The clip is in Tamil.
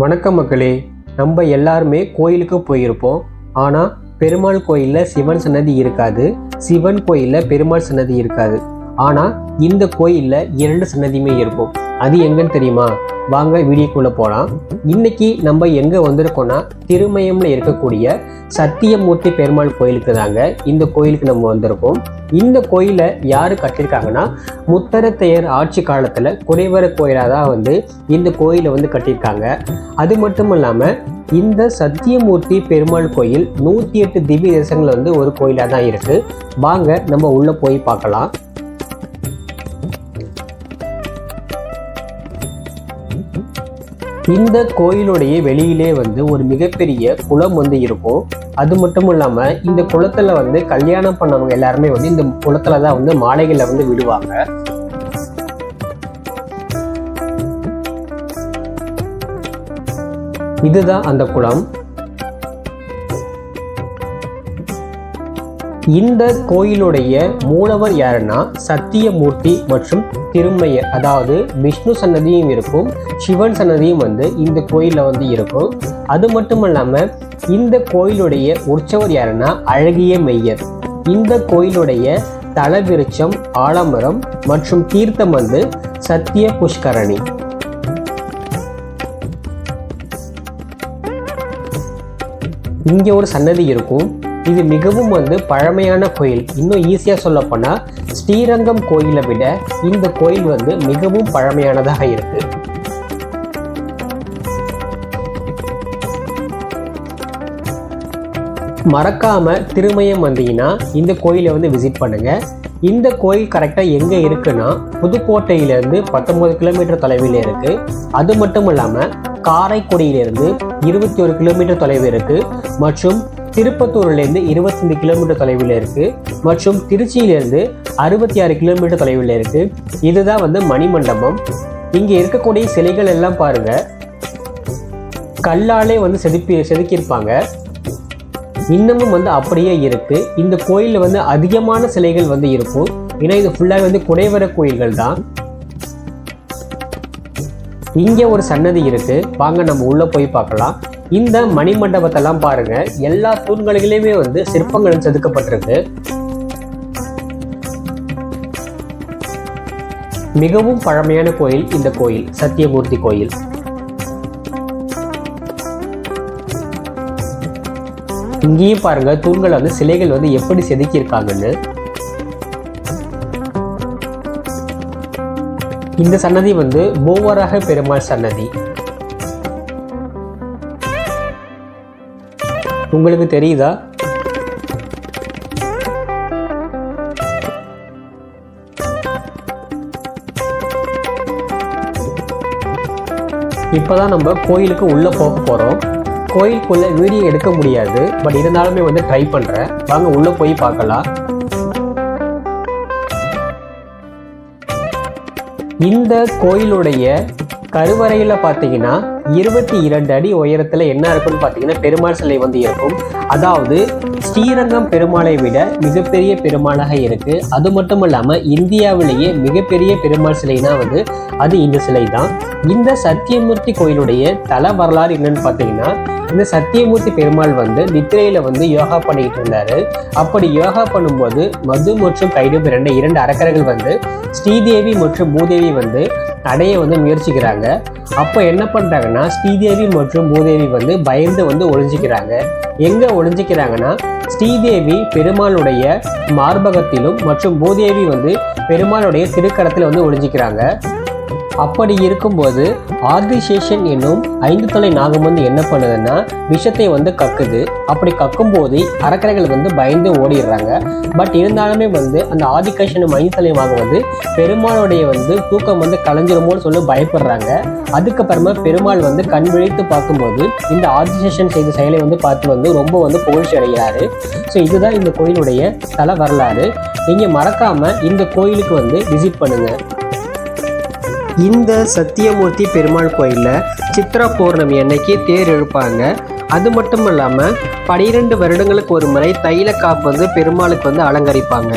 வணக்கம் மக்களே நம்ம எல்லாருமே கோயிலுக்கு போயிருப்போம். ஆனால் பெருமாள் கோயிலில் சிவன் சன்னதி இருக்காது. சிவன் கோயிலில் பெருமாள் சன்னதி இருக்காது. ஆனால் இந்த கோயிலில் இரண்டு சன்னதியுமே இருக்கும். அது எங்கன்னு தெரியுமா? வாங்க வீடியோக்குள்ளே போகலாம் இன்னைக்கு நம்ம எங்கே வந்திருக்கோம்னா திருமயம்ல இருக்கக்கூடிய சத்தியமூர்த்தி பெருமாள் கோயிலுக்கு தாங்க இந்த கோயிலுக்கு நம்ம வந்திருக்கோம். இந்த கோயிலை யார் கட்டியிருக்காங்கன்னா முத்தரத்தையர் ஆட்சி காலத்தில் குறைவர கோயிலாக தான் வந்து இந்த கோயிலை வந்து கட்டியிருக்காங்க. அது மட்டும் இல்லாமல் இந்த சத்தியமூர்த்தி பெருமாள் கோயில் நூற்றி எட்டு திவ்ய தேசங்கள் வந்து ஒரு கோயிலாக தான் இருக்குது வாங்க நம்ம உள்ளே போய் பார்க்கலாம். இந்த கோயிலுடைய வெளியிலே வந்து ஒரு மிகப்பெரிய குளம் வந்து இருக்கும். அது மட்டும் இல்லாம இந்த குளத்துல வந்து கல்யாணம் பண்ணவங்க எல்லாருமே வந்து இந்த குளத்துல தான் வந்து மாலைகளை வந்து விடுவாங்க. இதுதான் அந்த குளம். இந்த கோயிலுடைய மூலவர் யாருன்னா சத்தியமூர்த்தி மற்றும் திருமையர் அதாவது விஷ்ணு சன்னதியும் இருக்கும் சிவன் சன்னதியும் வந்து இந்த கோயிலில் வந்து இருக்கும். அது மட்டும் இல்லாமல் இந்த கோயிலுடைய உற்சவர் யாருன்னா அழகிய மெய்யர். இந்த கோயிலுடைய தலவிருச்சம் ஆலமரம் மற்றும் தீர்த்தம் வந்து சத்திய புஷ்கரணி. இங்கே ஒரு சன்னதி இருக்கும். இது மிகவும் வந்து பழமையான கோயில். இன்னும் ஈஸியாக சொல்ல போனால் ஸ்ரீரங்கம் கோயிலை விட இந்த கோயில் வந்து மிகவும் பழமையானதாக இருக்கு. மறக்காம திருமயம் வந்தீங்கன்னா இந்த கோயிலை வந்து விசிட் பண்ணுங்க. இந்த கோயில் கரெக்டாக எங்கே இருக்குன்னா புதுக்கோட்டையிலேருந்து பத்தொன்பது கிலோமீட்டர் தொலைவில் இருக்கு. அது மட்டும் இல்லாமல் காரைக்குடியிலிருந்து இருபத்தி ஒரு கிலோமீட்டர் தொலைவு இருக்கு. மற்றும் திருப்பத்தூர்லேருந்து இருபத்தஞ்சு கிலோமீட்டர் தொலைவில் இருக்கு. மற்றும் திருச்சியிலேருந்து அறுபத்தி ஆறு கிலோமீட்டர் தொலைவில் இருக்கு. இதுதான் வந்து மணிமண்டபம். இங்கே இருக்கக்கூடிய சிலைகள் எல்லாம் பாருங்க. கல்லாலே வந்து செதுப்பி செதுக்கியிருப்பாங்க. இன்னமும் வந்து அப்படியே இருக்கு. இந்த கோயிலில் வந்து அதிகமான சிலைகள் வந்து இருக்கும். ஏன்னா இது ஃபுல்லாக வந்து குடைவர கோயில்கள் தான். இங்கே ஒரு சன்னதி இருக்கு. வாங்க நம்ம உள்ள போய் பார்க்கலாம். இந்த மணிமண்டபத்தெல்லாம் பாருங்க எல்லா தூண்களிலுமே வந்து சிற்பங்கள் செதுக்கப்பட்டிருக்கு. மிகவும் பழமையான கோயில் இந்த கோயில் சத்தியமூர்த்தி கோயில். இங்கேயும் பாருங்க தூண்கள் வந்து சிலைகள் வந்து எப்படி செதுக்கியிருக்காங்கன்னு. இந்த சன்னதி வந்து மூவராக பெருமாள் சன்னதி. உங்களுக்கு தெரியுதா? இப்போதான் நம்ம கோயிலுக்கு உள்ளே போக போகிறோம் கோயிலுக்குள்ளே வீடியோ எடுக்க முடியாது. பட் இருந்தாலுமே வந்து ட்ரை பண்ணுறேன் வாங்க உள்ளே போய் பார்க்கலாம். இந்த கோயிலுடைய கருவறையில் பார்த்தீங்கன்னா இருபத்தி இரண்டு அடி உயரத்தில் என்ன இருக்குன்னு பார்த்தீங்கன்னா பெருமாள் சிலை வந்து இருக்கும். அதாவது ஸ்ரீரங்கம் பெருமாளை விட மிகப்பெரிய பெருமாளாக இருக்கு. அது மட்டும் இல்லாமல் இந்தியாவிலேயே மிகப்பெரிய பெருமாள் சிலைனா வந்து அது இந்த சிலை தான் இந்த சத்தியமூர்த்தி கோயிலுடைய தல வரலாறு என்னன்னு பார்த்தீங்கன்னா இந்த சத்தியமூர்த்தி பெருமாள் வந்து நித்திரையில வந்து யோகா பண்ணிக்கிட்டு இருந்தாரு. அப்படி யோகா பண்ணும்போது மது மற்றும் கைடு இரண்டு இரண்டு அரக்கர்கள் வந்து ஸ்ரீதேவி மற்றும் பூதேவி வந்து அடைய வந்து முயற்சிக்கிறாங்க. அப்போ என்ன பண்ணுறாங்கன்னா ஸ்ரீதேவி மற்றும் பூதேவி வந்து பயந்து வந்து ஒளிஞ்சிக்கிறாங்க. எங்கே ஒளிஞ்சிக்கிறாங்கன்னா ஸ்ரீதேவி பெருமாளுடைய மார்பகத்திலும் மற்றும் பூதேவி வந்து பெருமாளுடைய திருக்கடத்தில் வந்து ஒளிஞ்சிக்கிறாங்க. அப்படி இருக்கும்போது ஆர்கிசேஷன் என்னும் ஐந்து தலை நாகம் வந்து என்ன பண்ணுதுன்னா விஷத்தை வந்து கக்குது. அப்படி கக்கும்போது அரக்கரைகள் வந்து பயந்து ஓடிடுறாங்க. பட் இருந்தாலுமே வந்து அந்த ஆதிகேஷனும் ஐந்து தலை நாகம் வந்து பெருமாளுடைய வந்து தூக்கம் வந்து கலைஞ்சிருமோன்னு சொல்லி பயப்படுறாங்க. அதுக்கப்புறமா பெருமாள் வந்து கண் விழித்து பார்க்கும்போது இந்த ஆதிசேஷன் செய்த செயலை வந்து பார்த்து வந்து ரொம்ப வந்து புகழ்ச்சி அடைகிறாரு. ஸோ இதுதான் இந்த கோயிலுடைய தல வரலாறு. நீங்கள் மறக்காமல் இந்த கோயிலுக்கு வந்து விசிட் பண்ணுங்கள் இந்த சத்தியமூர்த்தி பெருமாள் கோயிலில் சித்ரா பௌர்ணமி அன்னைக்கு தேர் இழுப்பாங்க. அது மட்டும் இல்லாமல் பனிரெண்டு வருடங்களுக்கு ஒரு முறை தைல காப்பு வந்து பெருமாளுக்கு வந்து அலங்கரிப்பாங்க.